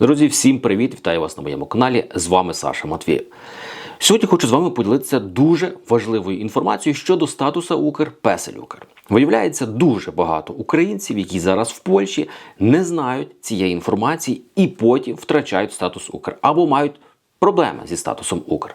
Друзі, всім привіт! Вітаю вас на моєму каналі. З вами Саша Матвієв. Сьогодні хочу з вами поділитися дуже важливою інформацією щодо Песель Укр. Виявляється, дуже багато українців, які зараз в Польщі не знають цієї інформації і потім втрачають статус Укр або мають проблеми зі статусом Укр.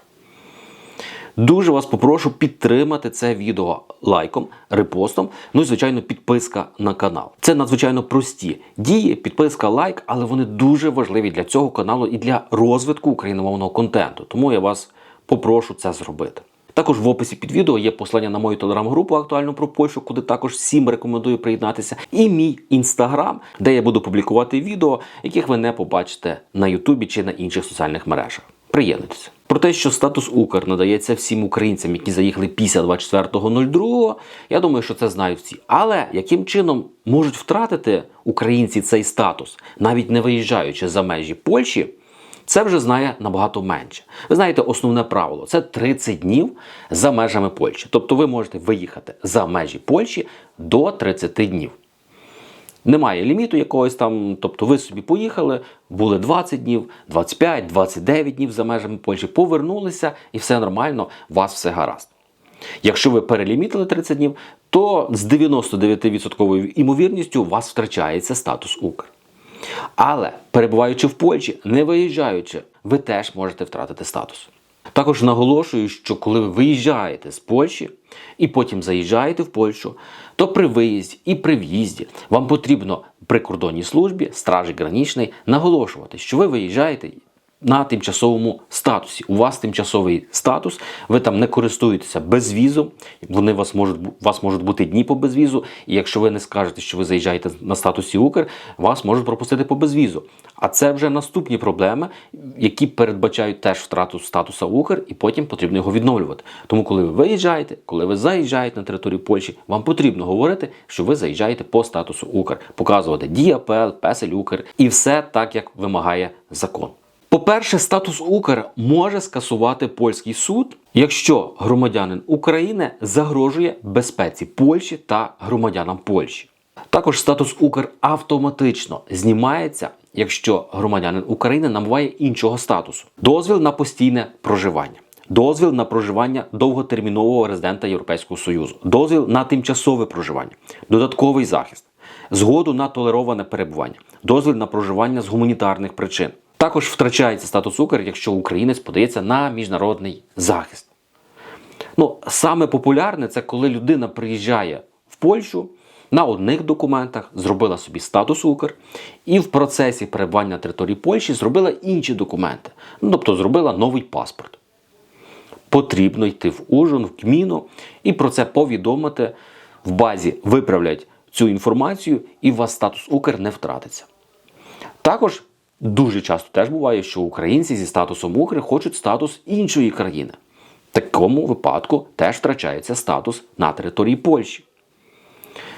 Дуже вас попрошу підтримати це відео лайком, репостом, ну і звичайно підписка на канал. Це надзвичайно прості дії, підписка, лайк, але вони дуже важливі для цього каналу і для розвитку україномовного контенту. Тому я вас попрошу це зробити. Також в описі під відео є послання на мою телеграм-групу актуально про Польщу, куди також всім рекомендую приєднатися, і мій інстаграм, де я буду публікувати відео, яких ви не побачите на Ютубі чи на інших соціальних мережах. Приєднуйтеся. Про те, що статус Укр надається всім українцям, які заїхали після 24.02, я думаю, що це знають всі. Але яким чином можуть втратити українці цей статус, навіть не виїжджаючи за межі Польщі, це вже знає набагато менше. Ви знаєте, основне правило це 30 днів за межами Польщі. Тобто ви можете виїхати за межі Польщі до 30 днів. Немає ліміту якогось там, тобто ви собі поїхали, були 20 днів, 25, 29 днів за межами Польщі, повернулися і все нормально, у вас все гаразд. Якщо ви перелімітили 30 днів, то з 99% імовірністю у вас втрачається статус Укр. Але перебуваючи в Польщі, не виїжджаючи, ви теж можете втратити статус. Також наголошую, що коли ви виїжджаєте з Польщі і потім заїжджаєте в Польщу, то при виїзді і при в'їзді вам потрібно при кордонній службі, стражі гранічної, наголошувати, що ви виїжджаєте на тимчасовому статусі. У вас тимчасовий статус, ви там не користуєтеся безвізом, вони вас можуть вас можуть бути дні по безвізу, і якщо ви не скажете, що ви заїжджаєте на статусі Укр, вас можуть пропустити по безвізу. А це вже наступні проблеми, які передбачають теж втрату статуса Укр, і потім потрібно його відновлювати. Тому, коли ви виїжджаєте, коли ви заїжджаєте на територію Польщі, вам потрібно говорити, що ви заїжджаєте по статусу Укр, показувати Діапел, Песель Укр і все так, як вимагає закон. По-перше, статус Укр може скасувати польський суд, якщо громадянин України загрожує безпеці Польщі та громадянам Польщі. Також статус Укр автоматично знімається, якщо громадянин України набуває іншого статусу: дозвіл на постійне проживання. Дозвіл на проживання довготермінового резидента Європейського Союзу, дозвіл на тимчасове проживання, додатковий захист, згоду на толероване перебування, дозвіл на проживання з гуманітарних причин. Також втрачається статус Укр, якщо українець подається на міжнародний захист. Ну, саме популярне це коли людина приїжджає в Польщу на одних документах, зробила собі статус Укр, і в процесі перебування на території Польщі зробила інші документи. Ну, тобто зробила новий паспорт. Потрібно йти в Ужин, в КМІНу і про це повідомити. В базі виправлять цю інформацію, і у вас статус Укр не втратиться. Також дуже часто теж буває, що українці зі статусом Укр хочуть статус іншої країни. В такому випадку теж втрачається статус на території Польщі.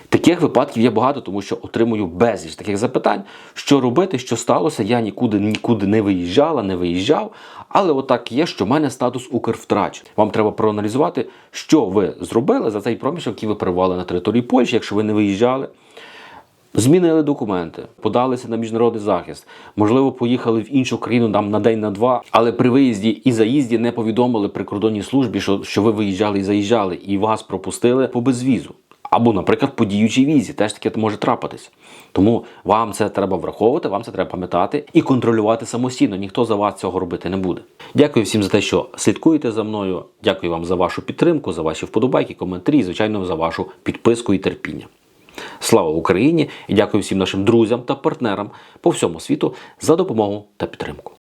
Таких випадків є багато, тому що отримую безліч таких запитань, що робити, що сталося. Я нікуди нікуди не виїжджала, не виїжджав. Але отак є, що в мене статус Укр втрачений. Вам треба проаналізувати, що ви зробили за цей проміжок, який ви перебували на території Польщі, якщо ви не виїжджали. Змінили документи, подалися на міжнародний захист. Можливо, поїхали в іншу країну там на день на два, але при виїзді і заїзді не повідомили прикордонній службі, що, що ви виїжджали і заїжджали, і вас пропустили по безвізу. Або, наприклад, по діючій візі, теж таке може трапитися. Тому вам це треба враховувати, вам це треба пам'ятати і контролювати самостійно. Ніхто за вас цього робити не буде. Дякую всім за те, що слідкуєте за мною. Дякую вам за вашу підтримку, за ваші вподобайки, коментарі і, звичайно, за вашу підписку і терпіння. Слава Україні і дякую всім нашим друзям та партнерам по всьому світу за допомогу та підтримку.